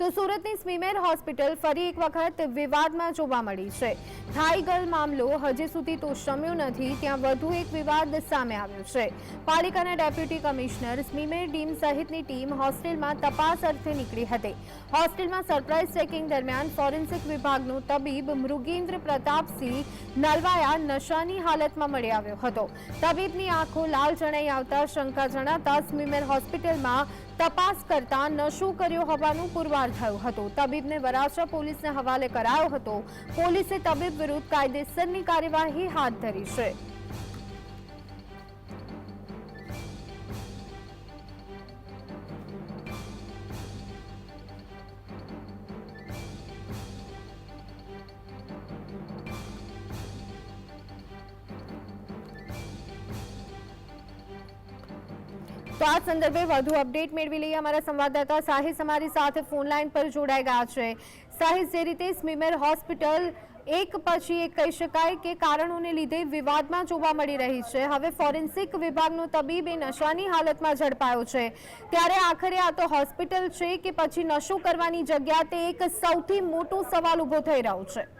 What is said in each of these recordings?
તો સુરતની સ્મીમેર હોસ્પિટલ ફરી એક વખત વિવાદમાં જોવા મળી છે. થાઈ ગર્લ મામલો હજી સુધી તો શમ્યો નથી, ત્યાં વધુ એક વિવાદ સામે આવ્યો છે. પાલિકાના ડેપ્યુટી કમિશનર સ્મીમેર ટીમ સહિતની ટીમ હોસ્ટેલમાં તપાસ અર્થે નીકળી હતી. હોસ્ટેલમાં સરપ્રાઇઝ ચેકિંગ દરમિયાન ફોરેન્સિક વિભાગનો તબીબ મૃગેન્દ્ર પ્રતાપસિંહ નલવાયા નશાની હાલતમાં મળી આવ્યો હતો. તબીબની આંખો લાલ જણાઈ આવતા શંકા જણાતા સ્મીમેર હોસ્પિટલમાં તપાસ કરતા નશો કર્યો હોવાનું પુરવાર થયું હતું. તબીબને વરાછા પોલીસને હવાલે કરાયો હતો. પોલીસે તબીબ વિરુદ્ધ કાયદેસરની કાર્યવાહી હાથ ધરી છે. તો આ સંદર્ભે વધુ અપડેટ મેળવી લઈએ અમારા સંવાદદાતા સાહિસ અમારી સાથે ફોન લાઈન પર જોડાઈ ગયા છે. સાહિસ જે રીતે સ્મીમેર હોસ્પિટલ એક પછી એક કહી શકાય કે કારણોને લીધે વિવાદમાં જોવા મળી રહી છે. હવે ફોરેન્સિક વિભાગનો તબીબ એ નશાની હાલતમાં ઝડપાયો છે. ત્યારે આખરે આ તો હોસ્પિટલ છે કે પછી નશો કરવાની જગ્યા તે એક સૌથી મોટો સવાલ ઊભો થઈ રહ્યો છે.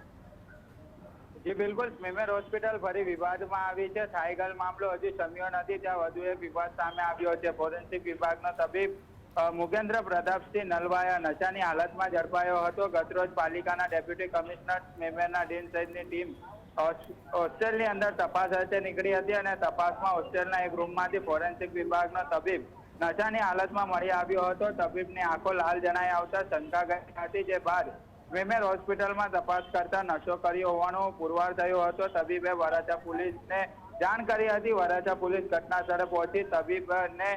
જી, બિલકુલ. સ્મીમેર હોસ્પિટલ ફરી વિવાદમાં આવી છે. થાઈગલ મામલો હજી સમ્યો નથી. ત્યાં વધુ એક વિવાદ સામે આવ્યો છે. ફોરેન્સિક વિભાગનો તબીબ મુગેન્દ્ર પ્રતાપસિંહ નલવાયા નશાની હાલતમાં ઝડપાયો હતો. ગતરોજ પાલિકાના ડેપ્યુટી કમિશનર સ્મીમેરના ડીન સહિતની ટીમ હોસ્ટેલની અંદર તપાસ અર્થે નીકળી હતી અને તપાસમાં હોસ્ટેલના એક રૂમમાંથી ફોરેન્સિક વિભાગનો તબીબ નશાની હાલતમાં મળી આવ્યો હતો. તબીબની આંખો લાલ જણાઈ આવતા શંકા ગઈ હતી. જે બાદ વિમેર હોસ્પિટલમાં તપાસ કરતા નશો કર્યો હોવાનો પુરવાર થયો હતો. તબીબે વરાછા પોલીસને જાણ કરી હતી. વરાછા પોલીસ ઘટના સ્થળે પહોંચી તબીબને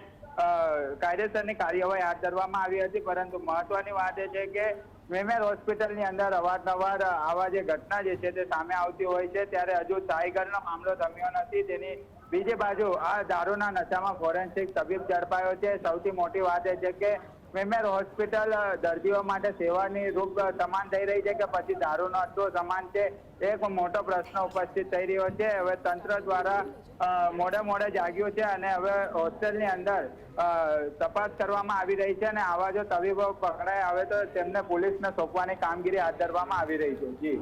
કાયદેસરની કાર્યવાહી હાથ ધરવામાં આવી હતી. પરંતુ મહત્વની વાત એ છે કે વિમેર હોસ્પિટલની અંદર અવારનવાર આવા જે ઘટના જે છે તે સામે આવતી હોય છે. ત્યારે હજુ સાઈગરનો મામલો થમ્યો નથી. તેની બીજી બાજુ આ દારૂના નશામાં ફોરેન્સિક તબીબ ઝડપાયો છે. સૌથી મોટી વાત એ છે કે વિમેર હોસ્પિટલ દર્દીઓ માટે સેવાની રૂપ સમાન થઈ રહી છે કે પછી દારૂનો અડ્ડો સમાન છે? એક મોટો પ્રશ્ન ઉપસ્થિત થઈ રહ્યો છે. હવે તંત્ર દ્વારા મોડે મોડે જાગ્યું છે અને હવે હોસ્ટેલની અંદર તપાસ કરવામાં આવી રહી છે અને આવા જો તબીબો પકડાય આવે તો તેમને પોલીસને સોંપવાની કામગીરી હાથ ધરવામાં આવી રહી છે. જી.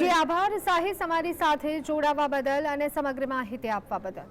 જી, આભાર. સાહિસ અમારી સાથે જોડાવા બદલ અને સમગ્ર માહિતી આપવા બદલ.